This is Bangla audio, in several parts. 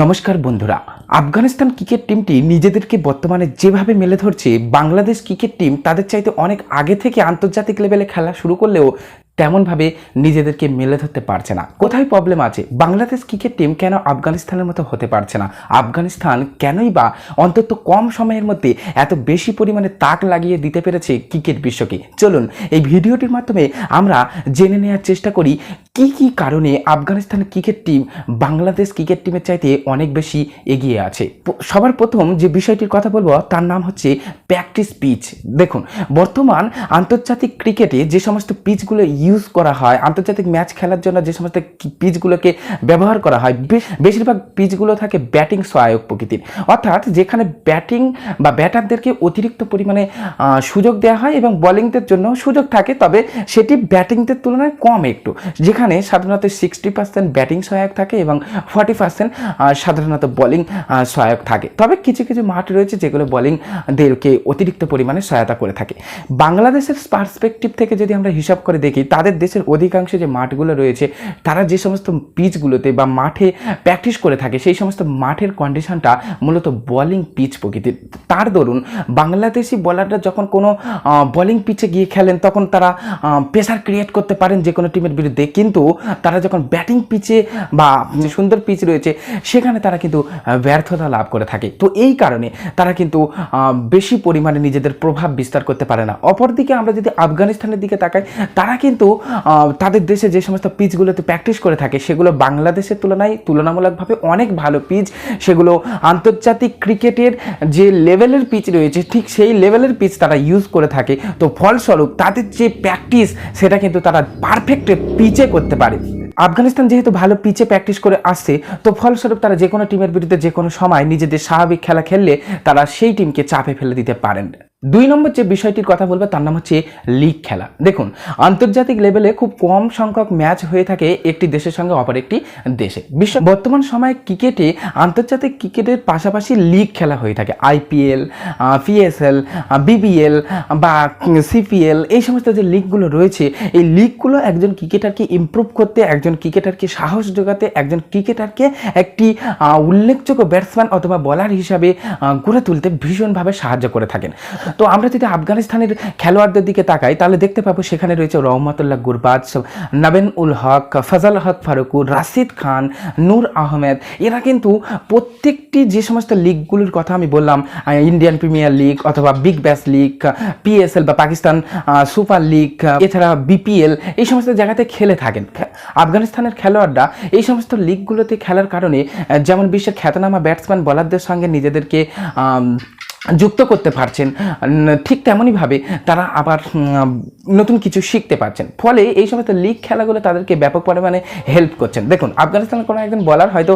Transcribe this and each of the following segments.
নমস্কার বন্ধুরা। আফগানিস্তান ক্রিকেট টিমটি নিজেদেরকে বর্তমানে যেভাবে মেলে ধরছে, বাংলাদেশ ক্রিকেট টিম তাদের চাইতে অনেক আগে থেকে আন্তর্জাতিক লেভেলে খেলা শুরু করলেও তেমনভাবে নিজেদেরকে মেলে ধরতে পারছে না। কোথায় প্রবলেম আছে? বাংলাদেশ ক্রিকেট টিম কেন আফগানিস্তানের মতো হতে পারছে না? আফগানিস্তান কেনই বা অন্তত কম সময়ের মধ্যে এত বেশি পরিমাণে তাক লাগিয়ে দিতে পেরেছে ক্রিকেট বিশ্বকে? চলুন, এই ভিডিওটির মাধ্যমে আমরা জেনে নেওয়ার চেষ্টা করি কি কি কারণে Afghanistan cricket team Bangladesh cricket টিমের চাইতে অনেক বেশি এগিয়ে আছে? সবার প্রথম যে বিষয়টির কথা বলব, তার নাম হচ্ছে প্র্যাকটিস পিচ। দেখুন, বর্তমান আন্তর্জাতিক ক্রিকেটে যে সমস্ত পিচগুলো ইউজ করা হয়, আন্তর্জাতিক ম্যাচ খেলার জন্য যে সমস্ত পিচগুলোকে ব্যবহার করা হয় বেশিরভাগ পিচগুলো থাকে ব্যাটিং সহায়ক প্রকৃতির। অর্থাৎ যেখানে ব্যাটিং বা ব্যাটারদেরকে অতিরিক্ত পরিমাণে সুযোগ দেওয়া হয় এবং বোলিংদের জন্য সুযোগ থাকে, তবে সেটি ব্যাটিংদের তুলনায় কম একটু। যেখানে সাধারণত সিক্সটি পার্সেন্ট ব্যাটিং সহায়ক থাকে এবং ফর্টি পার্সেন্ট সাধারণত বোলিং সহায়ক থাকে। তবে কিছু কিছু মাঠ রয়েছে যেগুলো বোলিংদেরকে অতিরিক্ত পরিমাণে সহায়তা করে থাকে। বাংলাদেশের পার্সপেক্টিভ থেকে যদি আমরা হিসাব করে দেখি, তাদের দেশের অধিকাংশ যে মাঠগুলো রয়েছে, তারা যে সমস্ত পিচগুলোতে বা মাঠে প্র্যাকটিস করে থাকে, সেই সমস্ত মাঠের কন্ডিশনটা মূলত বোলিং পিচ প্রকৃতির। তার দরুন বাংলাদেশি বলাররা যখন কোনো বোলিং পিচে গিয়ে খেলেন, তখন তারা প্রেশার ক্রিয়েট করতে পারেন যে কোনো টিমের বিরুদ্ধে। কিন্তু তারা যখন ব্যাটিং পিচে বা সুন্দর পিচ রয়েছে, সেখানে তারা কিন্তু ব্যর্থতা লাভ করে থাকে। তো এই কারণে তারা কিন্তু বেশি পরিমাণে নিজেদের প্রভাব বিস্তার করতে পারে না। অপরদিকে আমরা যদি আফগানিস্তানের দিকে তাকাই, তারা কিন্তু তাদের দেশে যে সমস্ত পিচগুলোতে প্র্যাকটিস করে থাকে, সেগুলো বাংলাদেশের তুলনায় তুলনামূলকভাবে অনেক ভালো পিচ। সেগুলো আন্তর্জাতিক ক্রিকেটের যে লেভেলের পিচ রয়েছে, ঠিক সেই লেভেলের পিচ তারা ইউজ করে থাকে। তো ফলস্বরূপ তাদের যে প্র্যাকটিস, সেটা কিন্তু তারা পারফেক্ট পিচে করতে পারে। আফগানিস্তান যেহেতু ভালো পিচে প্র্যাকটিস করে আসছে, তো ফলস্বরূপ তারা যে কোনো টিমের বিরুদ্ধে যে কোনো সময় নিজেদের স্বাভাবিক খেলা খেললে তারা সেই টিমকে চাপে ফেলে দিতে পারেন। দুই নম্বর যে বিষয়টির কথা বলব, তার নাম হচ্ছে লিগ খেলা। দেখুন, আন্তর্জাতিক লেভেলে খুব কম সংখ্যক ম্যাচ হয়ে থাকে একটি দেশের সঙ্গে অপর একটি দেশে। বিশ্ব বর্তমান সময়ে ক্রিকেটে, আন্তর্জাতিক ক্রিকেটের পাশাপাশি লিগ খেলা হয়ে থাকে। আইপিএল পিএসএল বিবিএল বা সিপিএল এই সমস্ত যে লিগগুলো রয়েছে, এই লিগগুলো একজন ক্রিকেটারকে ইমপ্রুভ করতে, একজন ক্রিকেটারকে সাহস যোগাতে একজন ক্রিকেটারকে একটি উল্লেখযোগ্য ব্যাটসম্যান অথবা বলার হিসাবে গড়ে তুলতে ভীষণভাবে সাহায্য করে থাকেন। তো আমরা যদি আফগানিস্তানের খেলোয়াড়দের দিকে তাকাই, তাহলে দেখতে পাবো সেখানে রয়েছে রহমতুল্লাহ গুরবাজ, নবেন উল হক, ফজল হক ফারুকুর রাশিদ খান, নূর আহমেদ। এরা কিন্তু প্রত্যেকটি যে সমস্ত লিগগুলোর কথা আমি বললাম ইন্ডিয়ান প্রিমিয়ার লিগ অথবা বিগ ব্যাস লিগ পিএসএল বা পাকিস্তান সুপার লিগ এছাড়া বিপিএল এই সমস্ত জায়গাতে খেলে থাকেন। আফগানিস্তানের খেলোয়াড়রা এই সমস্ত লিগগুলোতে খেলার কারণে যেমন বিশ্বের খ্যাতনামা ব্যাটসম্যান বলারদের সঙ্গে নিজেদেরকে যুক্ত করতে পারছেন ঠিক তেমনইভাবে তারা আবার নতুন কিছু শিখতে পারছেন। ফলে এই সমস্ত লিগ খেলাগুলো তাদেরকে ব্যাপক পরিমাণে হেল্প করছেন। দেখুন, আফগানিস্তানের কোনো একজন বলার হয়তো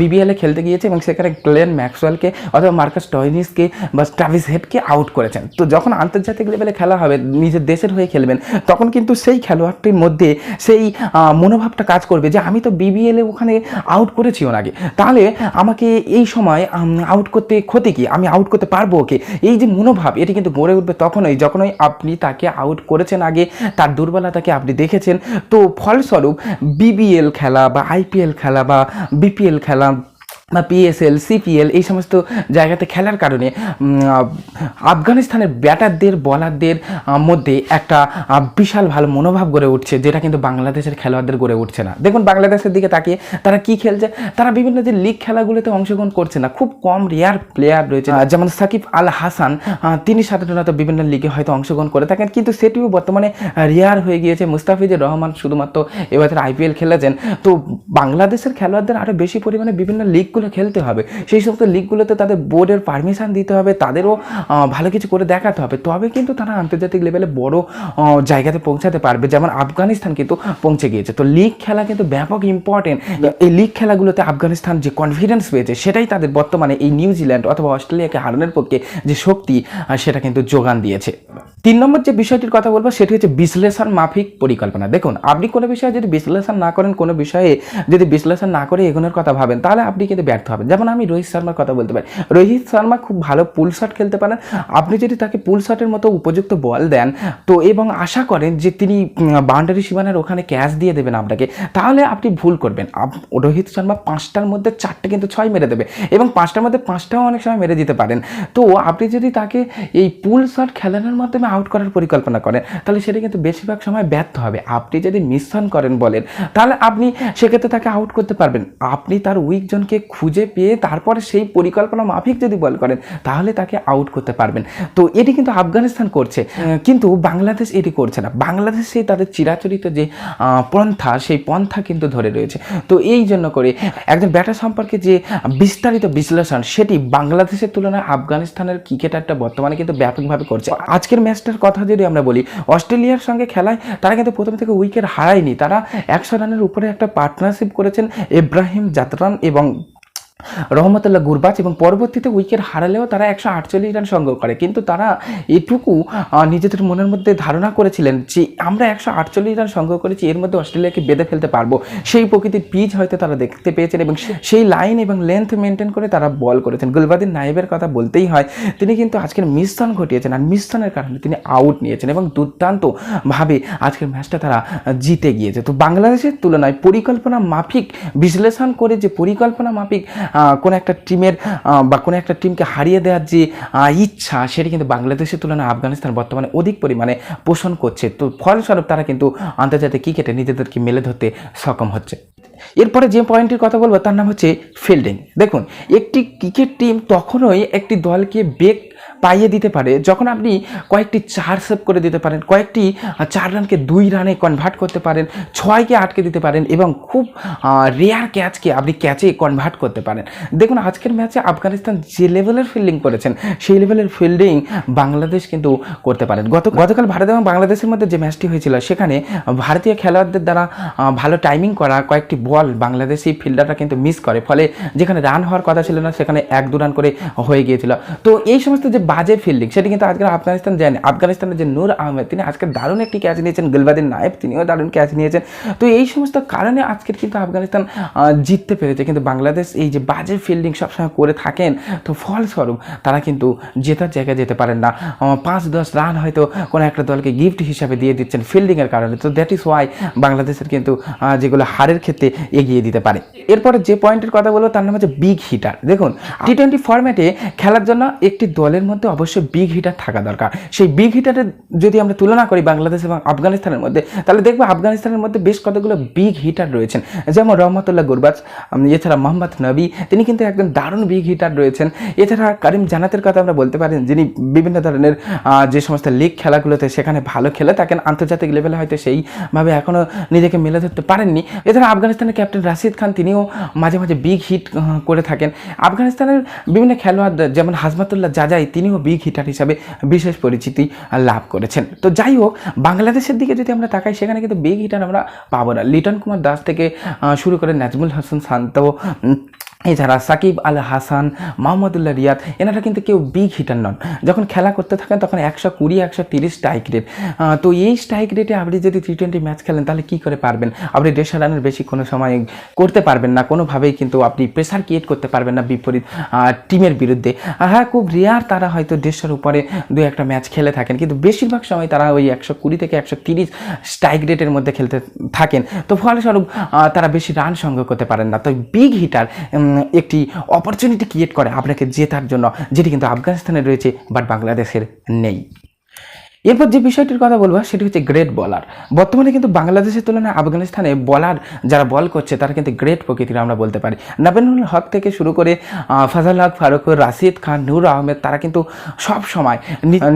বিবিএলে খেলতে গিয়েছে এবং সেখানে গ্লেন ম্যাক্সওয়েলকে অথবা মার্কাস টয়নিসকে বা ট্রাভিস হেডকে আউট করেছেন। তো যখন আন্তর্জাতিক লেভেলে খেলা হবে, নিজের দেশের হয়ে খেলবেন, তখন কিন্তু সেই খেলোয়াড়টির মধ্যে সেই মনোভাবটা কাজ করবে যে, আমি তো বিবিএলে ওখানে আউট করেছি ওনাকে তাহলে আমাকে এই সময় আউট করতে ক্ষতি কি? আমি আউট করতে পারব ওকে? এই যে মনোভাব, এটি কিন্তু গড়ে উঠবে তখনই যখনই আপনি তাকে আউট করেছেন আগে, তার দুর্বলতাকে আপনি দেখেছেন। তো ফলস্বরূপ বিবিএল খেলা বা আইপিএল খেলা বা বিপিএল খেলা বা পিএসএল সিপিএল এই সমস্ত জায়গাতে খেলার কারণে আফগানিস্তানের ব্যাটারদের বলারদের মধ্যে একটা বিশাল ভালো মনোভাব গড়ে উঠছে, যেটা কিন্তু বাংলাদেশের খেলোয়াড়দের গড়ে উঠছে না। দেখুন, বাংলাদেশের দিকে তাকিয়ে তারা কি খেলছে? তারা বিভিন্ন যে লিগ খেলাগুলোতে অংশগ্রহণ করছে না, খুব কম রেয়ার প্লেয়ার রয়েছে। যেমন সাকিব আল হাসান তিনি সাধারণত বিভিন্ন লিগে হয়তো অংশগ্রহণ করে থাকেন, কিন্তু সেটিও বর্তমানে রেয়ার হয়ে গিয়েছে। মুস্তাফিজুর রহমান শুধুমাত্র এবছর আইপিএল খেলেছেন। তো বাংলাদেশের খেলোয়াড়দের আরও বেশি পরিমাণে বিভিন্ন লিগগুলো খেলতে হবে। সেই সমস্ত লিগগুলোতে তাদের বোর্ডের পারমিশন দিতে হবে তাদেরও ভালো কিছু করে দেখাতে হবে। তবে কিন্তু তারা আন্তর্জাতিক লেভেলে বড় জায়গাতে পৌঁছাতে পারবে। যেমন আফগানিস্তান কিন্তু পৌঁছে গিয়েছে। তো লিগ খেলা কিন্তু ব্যাপক ইম্পর্টেন্ট এই লিগ খেলাগুলোতে আফগানিস্তান যে কনফিডেন্স পেয়েছে সেটাই তাদের বর্তমানে এই নিউজিল্যান্ড অথবা অস্ট্রেলিয়াকে হারানোর পক্ষে যে শক্তি সেটা কিন্তু যোগান দিয়েছে। তিন নম্বর যে বিষয়টির কথা বলব সেটি হচ্ছে বিশ্লেষণ মাফিক পরিকল্পনা। দেখুন আপনি কোনো বিষয়ে যদি বিশ্লেষণ না করেন কোনো বিষয়ে যদি বিশ্লেষণ না করে এগোনোর কথা ভাবেন তাহলে আপনি কিন্তু ব্যর্থ হবে যেমন আমি রোহিত শর্মার কথা বলতে পারি। রোহিত শর্মা খুব ভালো পুল শট খেলতে পারেন। আপনি যদি তাকে পুল শটের মতো উপযুক্ত বল দেন, তো এবং আশা করেন যে তিনি বাউন্ডারি সীমানার ওখানে ক্যাচ দিয়ে দেবেন আপনাকে, তাহলে আপনি ভুল করবেন। রোহিত শর্মা পাঁচটার মধ্যে চারটে কিন্তু ছয় মেরে দেবে এবং পাঁচটার মধ্যে পাঁচটাও অনেক সময় মেরে দিতে পারেন। তো আপনি যদি তাকে এই পুল শট খেলানোর মাধ্যমে আউট করার পরিকল্পনা করেন, তাহলে সেটা কিন্তু বেশিরভাগ সময় ব্যর্থ হবে। আপনি যদি মিশন করেন বলেন, তাহলে আপনি সেক্ষেত্রে তাকে আউট করতে পারবেন। আপনি তার উইক জনকে খুঁজে পেয়ে তারপরে সেই পরিকল্পনা মাফিক যদি বল করেন তাহলে তাকে আউট করতে পারবেন। তো এটি কিন্তু আফগানিস্তান করছে। কিন্তু বাংলাদেশ এটি করছে না। বাংলাদেশ সেই তাদের চিরাচরিত যে পন্থা সেই পন্থা কিন্তু ধরে রয়েছে। তো এই জন্য করে একজন ব্যাটার সম্পর্কে যে বিস্তারিত বিশ্লেষণ সেটি বাংলাদেশের তুলনায় আফগানিস্তানের ক্রিকেটারটা বর্তমানে কিন্তু ব্যাপকভাবে করছে। আজকের ম্যাচটার কথা যদি আমরা বলি অস্ট্রেলিয়ার সঙ্গে খেলায় তারা কিন্তু প্রথম থেকে উইকেট হারায়নি। তারা একশো রানের উপরে একটা পার্টনারশিপ করেছেন ইব্রাহিম জাতরান এবং রহমতুল্লাহ গুরবাজ এবং পরবর্তীতে উইকেট হারালেও তারা একশো আটচল্লিশ রান সংগ্রহ করে। কিন্তু তারা এটুকু নিজেদের মনের মধ্যে ধারণা করেছিলেন যে আমরা একশো আটচল্লিশ রান সংগ্রহ করেছি, এর মধ্যে অস্ট্রেলিয়াকে বেঁধে ফেলতে পারব। সেই প্রকৃতির পিচ হয়তো তারা দেখতে পেয়েছেন এবং সেই লাইন এবং লেন্থ মেনটেন করে তারা বল করেছেন। গুলবাদিন নাইবের কথা বলতেই হয়, তিনি কিন্তু আজকের মিশ্রণ ঘটিয়েছেন আর মিশ্রণের কারণে তিনি আউট নিয়েছেন এবং দুর্দান্তভাবে আজকের ম্যাচটা তারা জিতে গিয়েছে। তো বাংলাদেশের তুলনায় পরিকল্পনা মাফিক বিশ্লেষণ করে যে পরিকল্পনা মাফিক কোনো একটা টিমের বা কোনো একটা টিমকে হারিয়ে দেওয়ার যে ইচ্ছা, সেটি কিন্তু বাংলাদেশের তুলনায় আফগানিস্তান বর্তমানে অধিক পরিমাণে পোষণ করছে। তো ফলস্বরূপ তারা কিন্তু আন্তর্জাতিক ক্রিকেটে নিজেদেরকে মেলে ধরতে সক্ষম হচ্ছে। এরপরে যে পয়েন্টের কথা বলব, তার নাম হচ্ছে ফিল্ডিং দেখুন, একটি ক্রিকেট টিম তখনই একটি দলকে বেগ পাইয়ে দিতে পারে, যখন আপনি কয়েকটি চার সেভ করে দিতে পারেন, কয়েকটি চার রানকে দুই রানে কনভার্ট করতে পারেন, ছয়কে আটকে দিতে পারেন এবং খুব রেয়ার ক্যাচকে আপনি ক্যাচে কনভার্ট করতে পারেন। দেখুন, আজকের ম্যাচে আফগানিস্তান যে লেভেলের ফিল্ডিং করেছেন, সেই লেভেলের ফিল্ডিং বাংলাদেশ কিন্তু করতে পারেন। গত, গতকাল ভারত এবং বাংলাদেশের মধ্যে যে ম্যাচটি হয়েছিল, সেখানে ভারতীয় খেলোয়াড়দের দ্বারা ভালো টাইমিং করা কয়েকটি বল বাংলাদেশি ফিল্ডাররা কিন্তু মিস করে, ফলে যেখানে রান হওয়ার কথা ছিল না, সেখানে এক দু রান করে হয়ে গিয়েছিল। তো এই সমস্ত যে বাজে ফিল্ডিং সেটি কিন্তু আজকের আফগানিস্তান জানে আফগানিস্তানের যে নূর আহমেদ, তিনি আজকে দারুণ একটি ক্যাচ নিয়েছেন, গুলবাদিন নায়েব, তিনিও দারুণ ক্যাচ নিয়েছেন। তো এই সমস্ত কারণে আজকের কিন্তু আফগানিস্তান জিততে পেরেছে। কিন্তু বাংলাদেশ এই যে বাজে ফিল্ডিং সবসময় করে থাকেন, তো ফলস্বরূপ তারা কিন্তু জেতার জায়গায় যেতে পারেন না। পাঁচ দশ রান হয়তো কোনো একটা দলকে গিফট হিসাবে দিয়ে দিচ্ছেন ফিল্ডিংয়ের কারণে। তো দ্যাট ইজ ওয়াই বাংলাদেশের কিন্তু যেগুলো হারের ক্ষেত্রে এগিয়ে দিতে পারে। এরপরে যে পয়েন্টের কথা বলব, তার নাম হচ্ছে বিগ হিটার দেখুন টি টোয়েন্টি ফরম্যাটে খেলার জন্য একটি দলের মধ্যে অবশ্যই বিগ হিটার থাকা দরকার। সেই বিগ হিটারের যদি আমরা তুলনা করি বাংলাদেশ এবং আফগানিস্তানের মধ্যে, তাহলে দেখব আফগানিস্তানের মধ্যে বেশ কতগুলো বিগ হিটার রয়েছেন। যেমন রহমতুল্লাহ গুরবাজ এছাড়া মোহাম্মদ নবী, তিনি কিন্তু একজন দারুণ বিগ হিটার রয়েছেন। এছাড়া করিম জানাতের কথা আমরা বলতে পারেন, যিনি বিভিন্ন ধরনের যে সমস্ত লিগ খেলাগুলোতে সেখানে ভালো খেলে থাকেন, আন্তর্জাতিক লেভেলে হয়তো সেইভাবে এখনও নিজেকে মেলে ধরতে পারেননি। এছাড়া আফগানিস্তানের ক্যাপ্টেন রাশিদ খান, তিনিও মাঝে মাঝে বিগ হিট করে থাকেন। আফগানিস্তানের বিভিন্ন খেলোয়াড়, যেমন হাজমাতুল্লাহ জাজাই তিনিও বিগ হিটার হিসাবে বিশেষ পরিচিতি লাভ করেছেন। তো যাই হোক বাংলাদেশের দিকে যদি আমরা তাকাই, সেখানে কিন্তু বিগ হিটার আমরা পাবো না। লিটন কুমার দাস থেকে শুরু করে নাজমুল হাসান শান্ত এছাড়া সাকিব আল হাসান মোহাম্মদুল্লাহ রিয়াদ, এনারা কিন্তু কেউ বিগ হিটার নন। যখন খেলা করতে থাকেন, তখন একশো কুড়ি, একশো তিরিশ স্ট্রাইক রেট তো এই স্ট্রাইক রেটে আপনি যদি টি টোয়েন্টি ম্যাচ খেলেন, তাহলে কী করে পারবেন? আপনি দেড়শো রানের বেশি কোনো সময় করতে পারবেন না। কোনোভাবেই কিন্তু আপনি প্রেসার ক্রিয়েট করতে পারবেন না বিপরীত টিমের বিরুদ্ধে। হ্যাঁ খুব রেয়ার তারা হয়তো দেড়শোর উপরে দু একটা ম্যাচ খেলে থাকেন। কিন্তু বেশিরভাগ সময় তারা ওই একশো কুড়ি থেকে একশো তিরিশ স্ট্রাইক রেটের মধ্যে খেলতে থাকেন। তো ফলস্বরূপ তারা বেশি রান সংগ্রহ করতে পারেন না। তো বিগ হিটার একটি অপরচুনিটি ক্রিয়েট করে আপনাকে জেতার জন্য যেটি কিন্তু আফগানিস্তানে রয়েছে বাট বাংলাদেশের নেই। এরপর যে বিষয়টির কথা বলব, সেটি হচ্ছে গ্রেট বলার বর্তমানে কিন্তু বাংলাদেশের তুলনায় আফগানিস্তানে বলার যারা বল করছে, তারা কিন্তু গ্রেট প্রকৃতির আমরা বলতে পারি। নাবেনুল হক থেকে শুরু করে ফাজাল হক ফারুক, রাশিদ খান, নূর আহমেদ, তারা কিন্তু সব সময়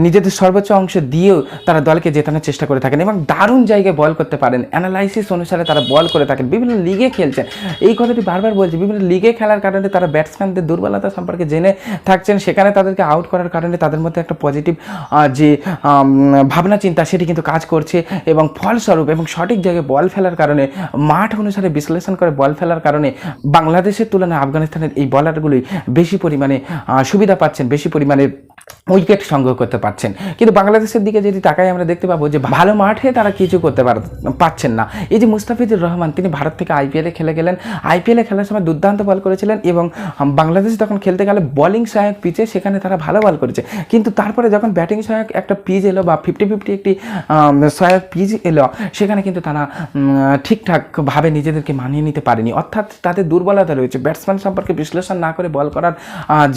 নিজেদের সর্বোচ্চ অংশ দিয়েও তারা দলকে জেতানোর চেষ্টা করে থাকেন এবং দারুণ জায়গায় বল করতে পারেন। অ্যানালাইসিস অনুসারে তারা বল করে থাকেন। বিভিন্ন লিগে খেলছেন। এই কথাটি বারবার বলছি, বিভিন্ন লিগে খেলার কারণে তারা ব্যাটসম্যানদের দুর্বলতা সম্পর্কে জেনে থাকছেন। সেখানে তাদেরকে আউট করার কারণে তাদের মধ্যে একটা পজিটিভ যে ভাবনা, চিন্তা, সেটি কিন্তু কাজ করছে এবং ফলস্বরূপ এবং সঠিক জায়গায় বল ফেলার কারণে, মাঠ অনুসারে বিশ্লেষণ করে বল ফেলার কারণে বাংলাদেশের তুলনায় আফগানিস্তানের এই বলারগুলি বেশি পরিমাণে সুবিধা পাচ্ছেন, বেশি পরিমাণে উইকেট সংগ্রহ করতে পারছেন। কিন্তু বাংলাদেশের দিকে যদি তাকাই, আমরা দেখতে পাবো যে ভালো মাঠে তারা কিছু করতে পার, পাচ্ছেন না। এই যে মুস্তাফিজুর রহমান, তিনি ভারত থেকে আইপিএলে খেলে গেলেন। আইপিএলে খেলার সময় দুর্দান্ত বল করেছিলেন এবং বাংলাদেশ যখন খেলতে গেলে বোলিং সহায়ক পিচে সেখানে তারা ভালো বল করেছে। কিন্তু তারপরে যখন ব্যাটিং সহায়ক একটা পিচ এলো বা ফিফটি ফিফটি একটি সহায়ক পিচ এলো, সেখানে কিন্তু তারা ঠিকঠাকভাবে নিজেদেরকে মানিয়ে নিতে পারেনি। অর্থাৎ তাদের দুর্বলতা রয়েছে। ব্যাটসম্যান সম্পর্কে বিশ্লেষণ না করে বল করার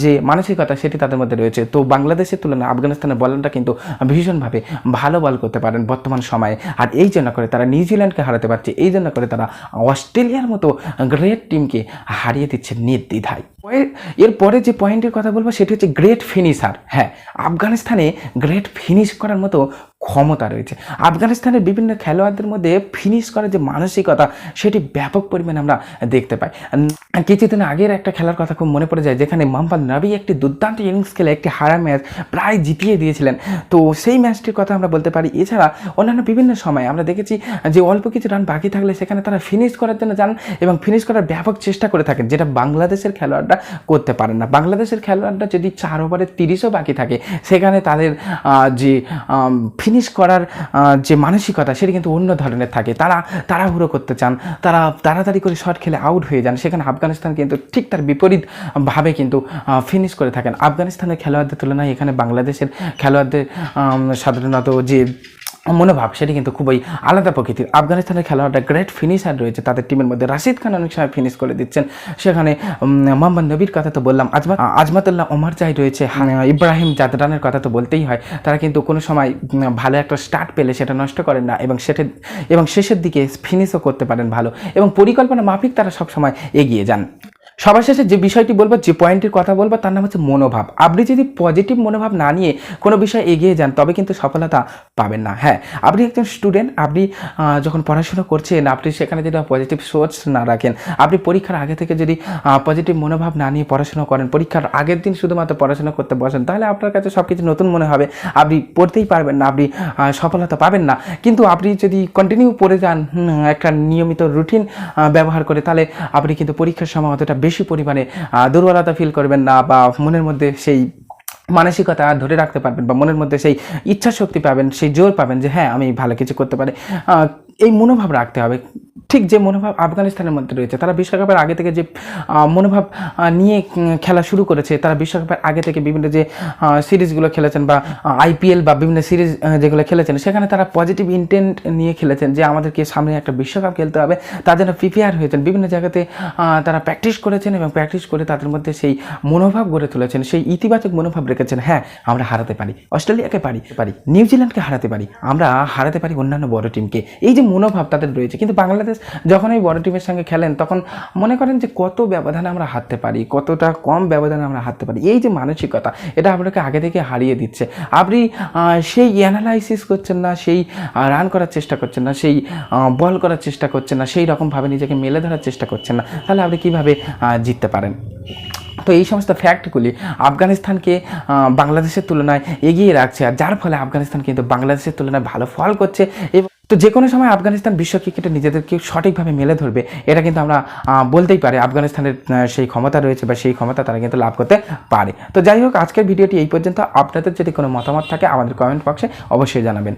যে মানসিকতা, সেটি তাদের মধ্যে রয়েছে। তো বাংলাদেশের তুলনায় আফগানিস্তানের বলারটা কিন্তু ভীষণভাবে ভালো বল করতে পারেন বর্তমান সময়ে। আর এই জন্য করে তারা নিউজিল্যান্ডকে হারাতে পারছে। এই জন্য করে তারা অস্ট্রেলিয়ার মতো গ্রেট টিমকে হারিয়ে দিচ্ছে নির্দ্বিধায়। এরপরে যে পয়েন্টের কথা বলব, সেটি হচ্ছে গ্রেট ফিনিশার হ্যাঁ আফগানিস্তানে গ্রেট ফিনিশ করার মতো ক্ষমতা রয়েছে। আফগানিস্তানের বিভিন্ন খেলোয়াড়দের মধ্যে ফিনিশ করার যে মানসিকতা, সেটি ব্যাপক পরিমাণে আমরা দেখতে পাই। কিছুদিন আগের একটা খেলার কথা খুব মনে পড়ে যায়, যেখানে মোহাম্মদ নবী একটি দুর্দান্ত ইনিংস খেলে একটি হারা ম্যাচ প্রায় জিতিয়ে দিয়েছিলেন। তো সেই ম্যাচটির কথা আমরা বলতে পারি। এছাড়া অন্যান্য বিভিন্ন সময় আমরা দেখেছি যে অল্প কিছু রান বাকি থাকলে সেখানে তারা ফিনিশ করার জন্য যান এবং ফিনিশ করার ব্যাপক চেষ্টা করে থাকেন, যেটা বাংলাদেশের খেলোয়াড়রা করতে পারেন না। বাংলাদেশের খেলোয়াড়রা যদি চার ওভারে তিরিশও বাকি থাকে, সেখানে তাদের যে ফিনিশ করার যে মানসিকতা সেটি কিন্তু অন্য ধরনের থাকে। তারা, তাড়াহুড়ো করতে চান, তারা তাড়াতাড়ি করে শট খেলে আউট হয়ে যান। সেখানে আফগানিস্তান কিন্তু ঠিক তার বিপরীতভাবে কিন্তু ফিনিশ করে থাকেন। আফগানিস্তানের খেলোয়াড়দের তুলনায় এখানে বাংলাদেশের খেলোয়াড়দের সাধারণত যে মনোভাব সেটি কিন্তু খুবই আলাদা প্রকৃতির আফগানিস্তানের খেলোয়াড়রা গ্রেট ফিনিশার রয়েছে, তাদের টিমের মধ্যে রাশিদ খান অনেক সময় ফিনিশ করে দিচ্ছেন। সেখানে মোহাম্মদ নবীর কথা তো বললাম, আজমা, আজমাতুল্লাহ ওমর জাই রয়েছে ইব্রাহিম জাদরানের কথা তো বলতেই হয়। তারা কিন্তু কোনো সময় ভালো একটা স্টার্ট পেলে সেটা নষ্ট করেন না এবং সেটা, এবং শেষের দিকে ফিনিশও করতে পারেন ভালো। এবং পরিকল্পনা মাফিক তারা সবসময় এগিয়ে যান। সবার শেষে যে বিষয়টি বলব, যে পয়েন্টের কথা বলব, তার নাম হচ্ছে মনোভাব। আপনি যদি পজিটিভ মনোভাব না নিয়ে কোনো বিষয়ে এগিয়ে যান, তবে কিন্তু সফলতা পাবেন না। হ্যাঁ আপনি একজন স্টুডেন্ট আপনি যখন পড়াশোনা করছেন, আপনি সেখানে যদি পজিটিভ সোর্স না রাখেন, আপনি পরীক্ষার আগে থেকে যদি পজিটিভ মনোভাব না নিয়ে পড়াশোনা করেন, পরীক্ষার আগের দিন শুধুমাত্র পড়াশোনা করতে বসেন, তাহলে আপনার কাছে সব কিছু নতুন মনে হবে। আপনি পড়তেই পারবেন না, আপনি সফলতা পাবেন না। কিন্তু আপনি যদি কন্টিনিউ পড়ে যান একটা নিয়মিত রুটিন ব্যবহার করে, তাহলে আপনি কিন্তু পরীক্ষার সময় অতটা বেশি পরিমাণে দুর্বলতা ফিল করবেন না বা মনের মধ্যে সেই মানসিকতা ধরে রাখতে পারবেন বা মনের মধ্যে সেই ইচ্ছা শক্তি পাবেন, সেই জোর পাবেন যে হ্যাঁ আমি ভালো কিছু করতে পারি। এই মনোভাব রাখতে হবে। ঠিক যে মনোভাব আফগানিস্তানের মধ্যে রয়েছে, তারা বিশ্বকাপের আগে থেকে যে মনোভাব নিয়ে খেলা শুরু করেছে, তারা বিশ্বকাপের আগে থেকে বিভিন্ন যে সিরিজগুলো খেলেছেন বা আইপিএল বা বিভিন্ন সিরিজ যেগুলো খেলেছেন, সেখানে তারা পজিটিভ ইন্টেন্ট নিয়ে খেলেছেন যে আমাদেরকে সামনে একটা বিশ্বকাপ খেলতে হবে। তার জন্য প্রিপেয়ার হয়েছেন, বিভিন্ন জায়গাতে তারা প্র্যাকটিস করেছেন এবং প্র্যাকটিস করে তাদের মধ্যে সেই মনোভাব গড়ে তুলেছেন, সেই ইতিবাচক মনোভাব রেখেছেন। হ্যাঁ আমরা হারাতে পারি, অস্ট্রেলিয়াকে পারি পারি, নিউজিল্যান্ডকে হারাতে পারি, আমরা হারাতে পারি অন্যান্য বড় টিমকে এই যে মনোভাব তাদের রয়েছে, কিন্তু বাংলাদেশ যখন এই বড় টিমের সঙ্গে খেলেন, তখন মনে করেন যে কত ব্যবধানে আমরা হারতে পারি, কতটা কম ব্যবধানে আমরা হারতে পারি, এই যে মানসিকতা, এটা আপনাকে আগে থেকে হারিয়ে দিচ্ছে। আপনি সেই অ্যানালাইসিস করছেন না, সেই রান করার চেষ্টা করছেন না, সেই বল করার চেষ্টা করছেন না, সেই রকমভাবে নিজেকে মেলে ধরার চেষ্টা করছেন না, তাহলে আপনি কীভাবে জিততে পারেন? তো এই সমস্ত ফ্যাক্টগুলি আফগানিস্তানকে বাংলাদেশের তুলনায় এগিয়ে রাখছে, আর যার ফলে আফগানিস্তান কিন্তু বাংলাদেশের তুলনায় ভালো ফল করছে এবং তো যে কোনো সময় আফগানিস্তান বিশ্ব ক্রিকেটে নিজেদেরকে সঠিকভাবে মেলে ধরবে, এটা কিন্তু আমরা বলতেই পারি। আফগানিস্তানের সেই ক্ষমতা রয়েছে বা সেই ক্ষমতা তারা কিন্তু লাভ করতে পারে। তো যাই হোক, আজকের ভিডিওটি এই পর্যন্ত। আপনাদের যদি কোনো মতামত থাকে আমাদের কমেন্ট বক্সে অবশ্যই জানাবেন।